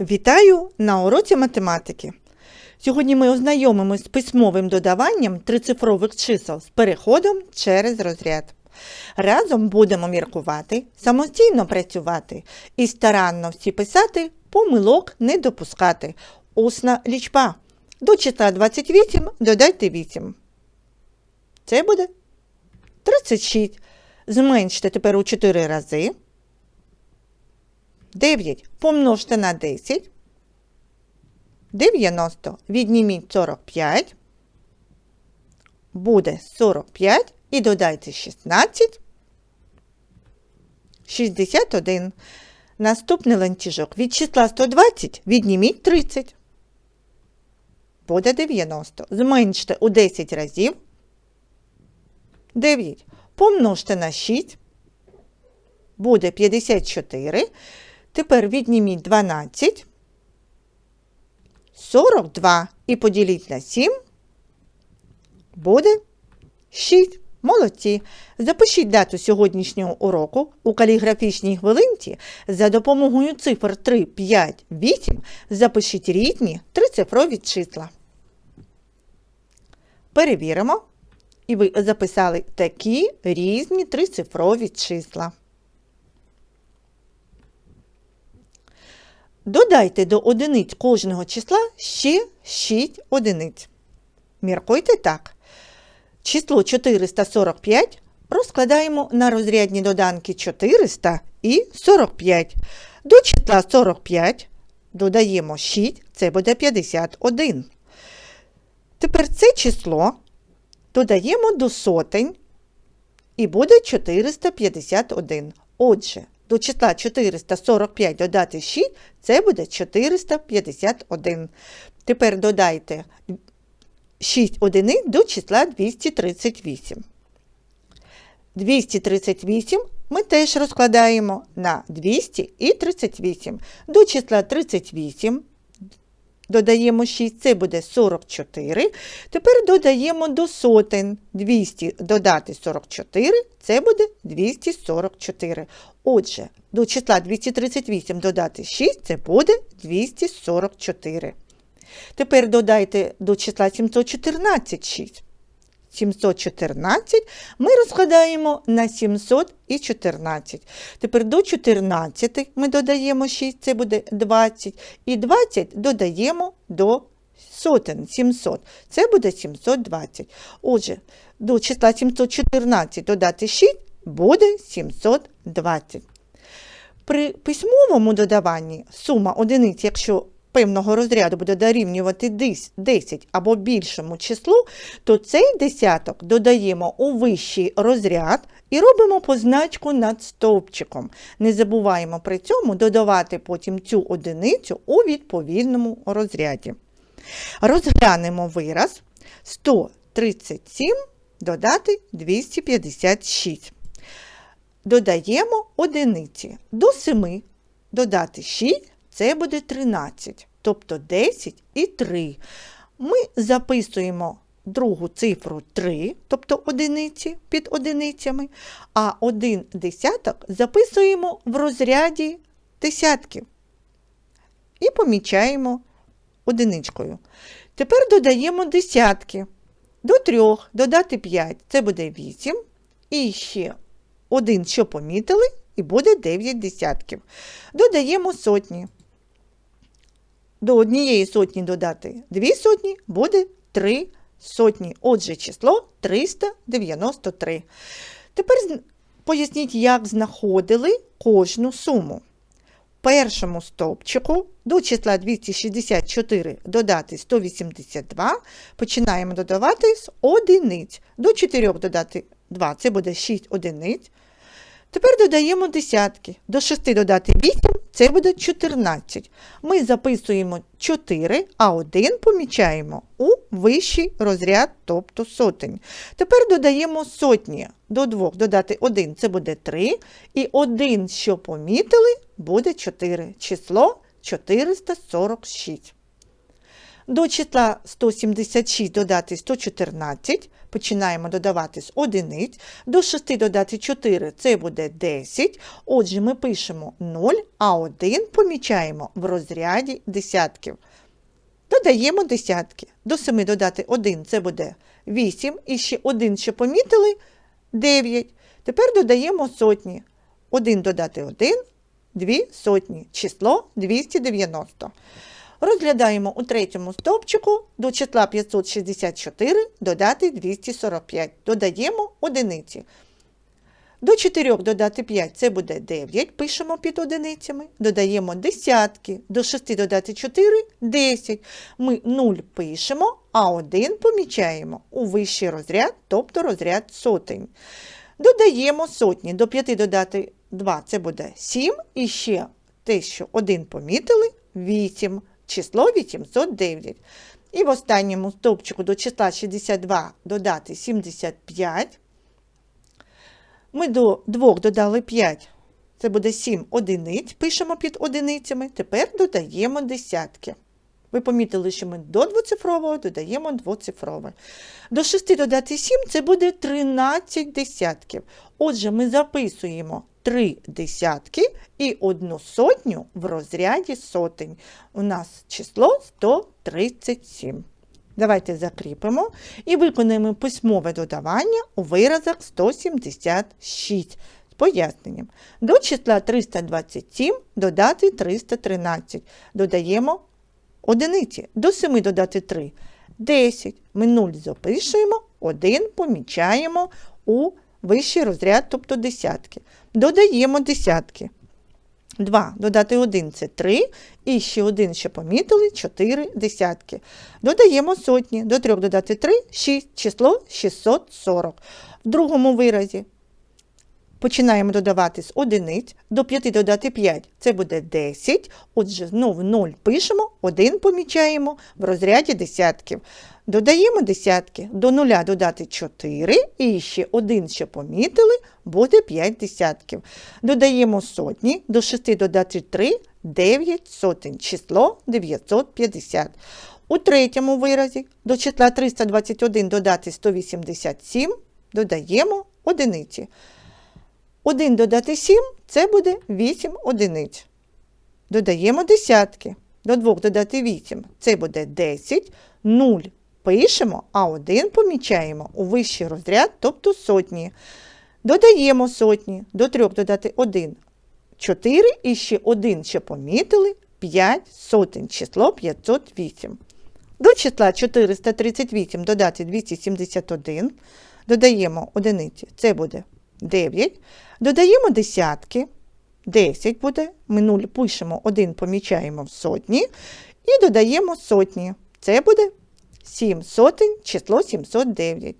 Вітаю на уроці математики. Сьогодні ми ознайомимось з письмовим додаванням трицифрових чисел з переходом через розряд. Разом будемо міркувати, самостійно працювати і старанно всі писати, помилок не допускати. Усна лічба. До числа 28 додайте 8. Це буде 36. Зменште тепер у 4 рази. 9 помножте на 10. 90 відніміть 45. Буде 45 і додайте 16. 61. Наступний ланцюжок. Від числа 120 відніміть 30. Буде 90. Зменште у 10 разів. 9. Помножте на 6. Буде 54. Тепер відніміть 12. 42 і поділіть на 7. Буде 6. Молодці. Запишіть дату сьогоднішнього уроку у каліграфічній хвилинці за допомогою цифр 3, 5, 8 запишіть рідні трицифрові числа. Перевіримо. І ви записали такі різні трицифрові числа. Додайте до одиниць кожного числа ще 6 одиниць. Міркуйте так. Число 445 розкладаємо на розрядні доданки 400 і 45. До числа 45 додаємо 6, це буде 51. Тепер це число додаємо до сотень і буде 451. Отже, до числа 445 додати 6, це буде 451. Тепер додайте 6 одиниць до числа 238. 238 ми теж розкладаємо на 200 і 38. До числа 38 додаємо 6, це буде 44. Тепер додаємо до сотень 200 додати 44, це буде 244. Отже, до числа 238 додати 6, це буде 244. Тепер додайте до числа 714 6. 714 ми розкладаємо на 714. Тепер до 14 ми додаємо 6, це буде 20. І 20 додаємо до сотень 700. Це буде 720. Отже, до числа 714 додати 6 буде 720. При письмовому додаванні сума одиниць, якщо певного розряду буде дорівнювати 10 або більшому числу, то цей десяток додаємо у вищий розряд і робимо позначку над стовпчиком. Не забуваємо при цьому додавати потім цю одиницю у відповідному розряді. Розглянемо вираз 137 додати 256. Додаємо одиниці. До 7 додати 6 це буде 13, тобто 10 і 3. Ми записуємо другу цифру 3, тобто одиниці під одиницями, а один десяток записуємо в розряді десятків. І помічаємо одиничкою. Тепер додаємо десятки. До 3 додати 5, це буде 8. І ще один, що помітили, і буде 9 десятків. Додаємо сотні. До однієї сотні додати 2 сотні буде 3 сотні. Отже, число 393. Тепер поясніть, як знаходили кожну суму. В першому стовпчику до числа 264 додати 182. Починаємо додавати з одиниць. До 4 додати 2, це буде 6 одиниць. Тепер додаємо десятки. До 6 додати 8 це буде 14. Ми записуємо 4, а 1 помічаємо у вищий розряд, тобто сотень. Тепер додаємо сотні. До 2 додати 1 це буде 3. І 1, що помітили, буде 4. Число 446. До числа 176 додати 114. Починаємо додавати з одиниць. До 6 додати 4 це буде 10. Отже, ми пишемо 0, а 1 помічаємо в розряді десятків. Додаємо десятки. До 7 додати 1 це буде 8. І ще 1, що помітили 9. Тепер додаємо сотні. 1 додати 1, 2 сотні. Число 290. Розглядаємо у третьому стовпчику до числа 564 додати 245. Додаємо одиниці. До 4 додати 5 це буде 9, пишемо під одиницями. Додаємо десятки. До 6 додати 4 10. Ми 0 пишемо, а 1 помічаємо у вищий розряд, тобто розряд сотень. Додаємо сотні. До 5 додати 2 це буде 7. І ще те, що 1 помітили 8. Число 809. І в останньому стовпчику до числа 62 додати 75. Ми до 2 додали 5. Це буде 7 одиниць. Пишемо під одиницями. Тепер додаємо десятки. Ви помітили, що ми до двоцифрового додаємо двоцифрове. До 6 додати 7 це буде 13 десятків. Отже, ми записуємо 3 десятки і одну сотню в розряді сотень. У нас число 137. Давайте закріпимо і виконаємо письмове додавання у виразах 176 з поясненням. До числа 327 додати 313. Додаємо одиниці. До 7 додати 3 10. Ми 0 запишуємо, 1 помічаємо у вищий розряд, тобто десятки. Додаємо десятки. 2 додати 1 це 3, і ще 1, що помітили, 4 десятки. Додаємо сотні. До 3 додати 3 6, число 640. В другому виразі починаємо додавати з одиниць. До 5 додати 5 це буде 10. Отже, знову 0 пишемо, 1 помічаємо в розряді десятків. Додаємо десятки, до 0 додати 4, і ще 1, що помітили, буде 5 десятків. Додаємо сотні, до 6 додати 3, 9 сотень, число 950. У третьому виразі до числа 321 додати 187, додаємо одиниці. 1 додати 7 це буде 8 одиниць. Додаємо десятки. До 2 додати 8 це буде 10, 0 пишемо, а 1 помічаємо у вищий розряд, тобто сотні. Додаємо сотні. До 3 додати 1 4 і ще 1, що помітили, 5 сотень, число 508. До числа 438 додати 271. Додаємо одиниці, це буде 9. Додаємо десятки, 10 буде. Ми 0 пишемо, 1 помічаємо в сотні. І додаємо сотні. Це буде 7 сотень, число 709.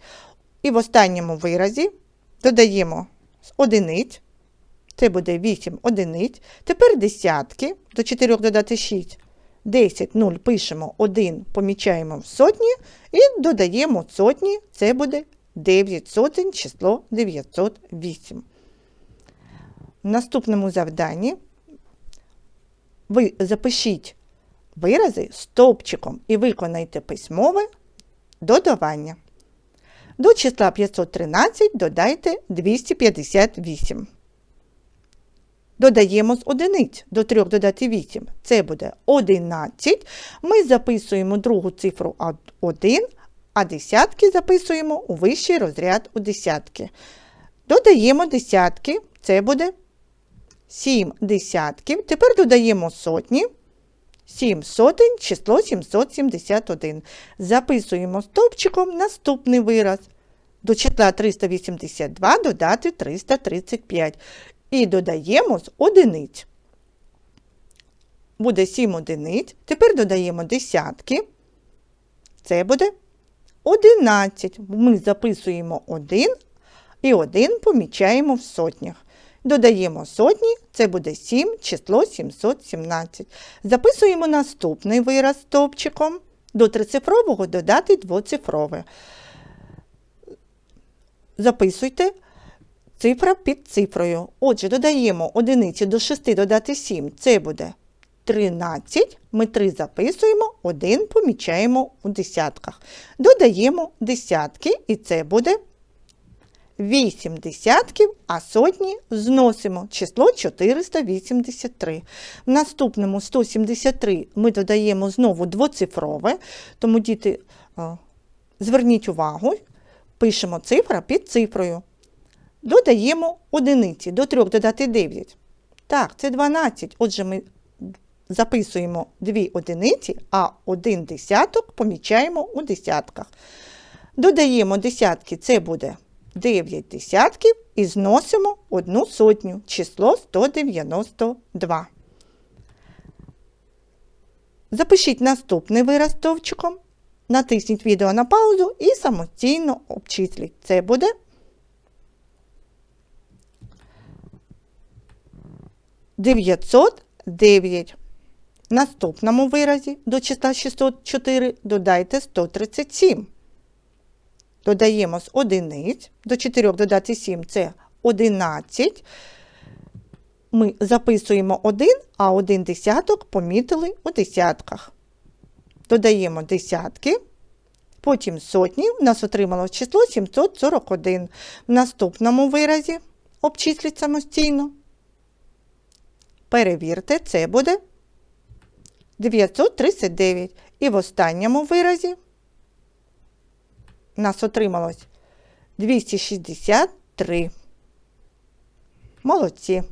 І в останньому виразі додаємо одиниць. Це буде 8 одиниць. Тепер десятки. До 4 додати 6. 10, 0 пишемо 1, помічаємо в сотні і додаємо сотні, це буде 9 сотень, число 908. В наступному завданні ви запишіть вирази стовпчиком і виконайте письмове додавання. До числа 513 додайте 258. Додаємо з одиниць до 3 додати 8. Це буде 11. Ми записуємо другу цифру 1, а десятки записуємо у вищий розряд у десятки. Додаємо десятки, це буде 7 десятків. Тепер додаємо сотні. 7 сотень, число 771. Записуємо стовпчиком наступний вираз. До числа 382 додати 335. І додаємо з одиниць. Буде 7 одиниць. Тепер додаємо десятки. Це буде 11. Ми записуємо 1 і 1 помічаємо в сотнях. Додаємо сотні, це буде 7, число 717. Записуємо наступний вираз стовпчиком. До трицифрового додати двоцифрове. Записуйте цифра під цифрою. Отже, додаємо одиниці до 6 додати 7, це буде 13. Ми 3 записуємо, 1 помічаємо у десятках. Додаємо десятки, і це буде 8 десятків, а сотні зносимо число 483. В наступному 173 ми додаємо знову двоцифрове, тому діти, зверніть увагу, пишемо цифра під цифрою. Додаємо одиниці, до 3 додати 9. Так, це 12. Отже, ми записуємо 2 одиниці, а один десяток помічаємо у десятках. Додаємо десятки, це буде 9 десятків і зносимо одну сотню, число 192. Запишіть наступний вираз стовпчиком, натисніть відео на паузу і самостійно обчисліть. Це буде 909. Наступному виразі до числа 604 додайте 137. Додаємо з одиниць. До 4 додати 7 це 11. Ми записуємо 1, а один десяток помітили у десятках. Додаємо десятки. Потім сотні. У нас отрималось число 741. В наступному виразі обчисліть самостійно. Перевірте, це буде 939. І в останньому виразі у нас отрималось 263. Молодці.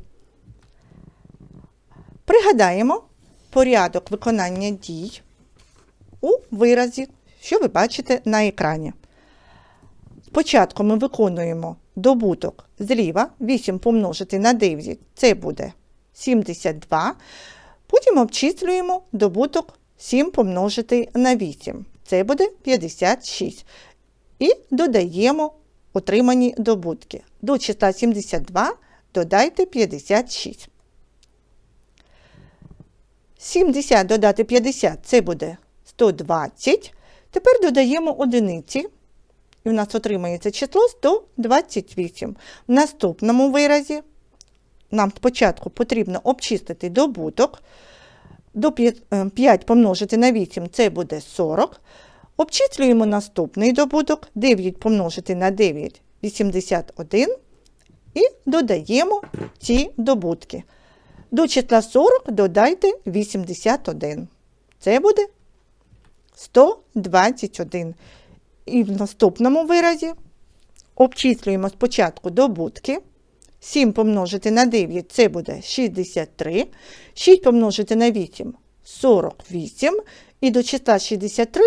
Пригадаємо порядок виконання дій у виразі, що ви бачите на екрані. Спочатку ми виконуємо добуток зліва 8 помножити на 9, це буде 72. Потім обчислюємо добуток 7 помножити на 8. Це буде 56. І додаємо отримані добутки. До числа 72 додайте 56. 70 додати 50 це буде 120. Тепер додаємо одиниці. І у нас отримається число 128. В наступному виразі нам спочатку потрібно обчистити добуток. До 5 помножити на 8 це буде 40. Обчислюємо наступний добуток. 9 помножити на 9 81. І додаємо ці добутки. До числа 40 додайте 81. Це буде 121. І в наступному виразі обчислюємо спочатку добутки. 7 помножити на 9 це буде 63. 6 помножити на 8 48. І до числа 63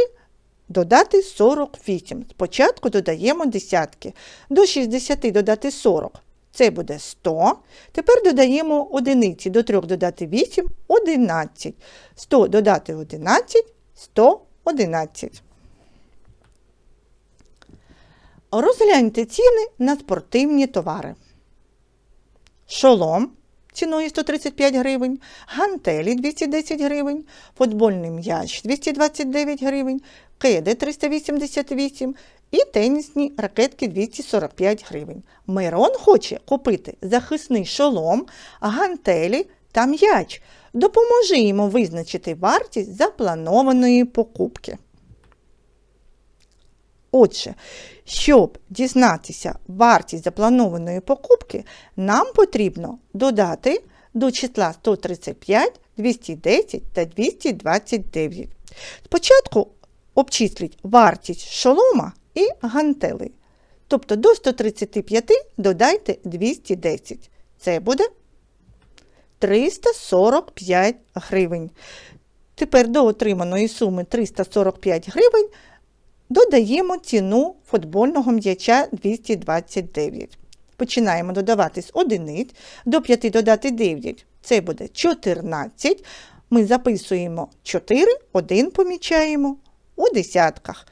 додати 48. Спочатку додаємо десятки. До 60 додати 40. Це буде 100. Тепер додаємо одиниці. До 3 додати 8 11. 100 додати 11 111. Розгляньте ціни на спортивні товари. Шолом ціною 135 гривень, гантелі 210 гривень, футбольний м'яч 229 гривень, кеди 388 і тенісні ракетки 245 гривень. Мирон хоче купити захисний шолом, гантелі та м'яч. Допоможи йому визначити вартість запланованої покупки. Отже, щоб дізнатися вартість запланованої покупки, нам потрібно додати до числа 135, 210 та 229. Спочатку обчисліть вартість шолома і гантелей. Тобто до 135 додайте 210. Це буде 345 гривень. Тепер до отриманої суми 345 гривень додаємо ціну футбольного м'яча 229. Починаємо додавати з одиниць, до 5 додати 9. Це буде 14. Ми записуємо 4, 1 помічаємо у десятках.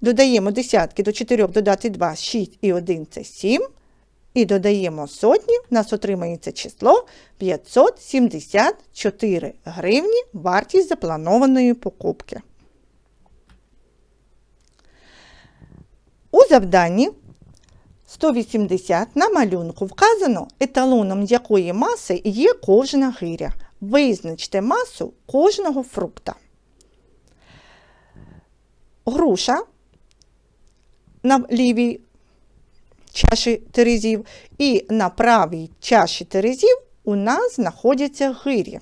Додаємо десятки до 4 додати 2, 6 і 1 це 7. І додаємо сотні, у нас отримається число 574 гривні вартість запланованої покупки. У завданні 180 на малюнку вказано, еталоном якої маси є кожна гиря. Визначте масу кожного фрукта. Груша на лівій чаші терезів і на правій чаші терезів у нас знаходяться гирі.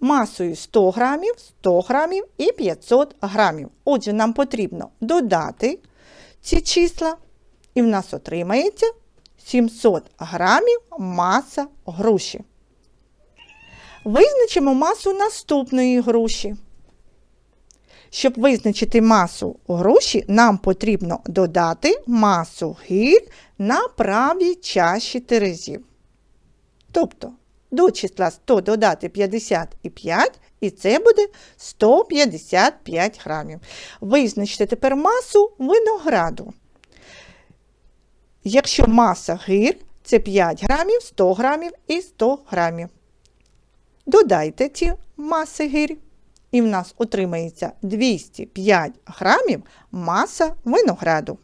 Масою 100 грамів, 100 грамів і 500 грамів. Отже, нам потрібно додати ці числа, і в нас отримається 700 грамів маса груші. Визначимо масу наступної груші. Щоб визначити масу груші, нам потрібно додати масу гір на правій чаші терезів. Тобто до числа 100 додати 55, і це буде 155 грамів. Визначте тепер масу винограду. Якщо маса гір це 5 грамів, 100 грамів і 100 грамів. Додайте ці маси гір, і в нас отримається 205 грамів маса винограду.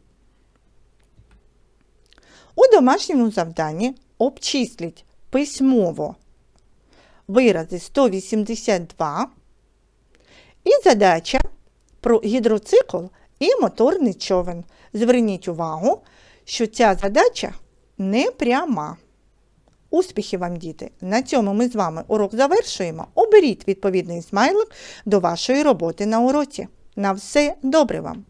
У домашньому завданні обчисліть письмово вирази 182 і задача про гідроцикл і моторний човен. Зверніть увагу, що ця задача не пряма. Успіхів вам, діти! На цьому ми з вами урок завершуємо. Оберіть відповідний смайлик до вашої роботи на уроці. На все добре вам!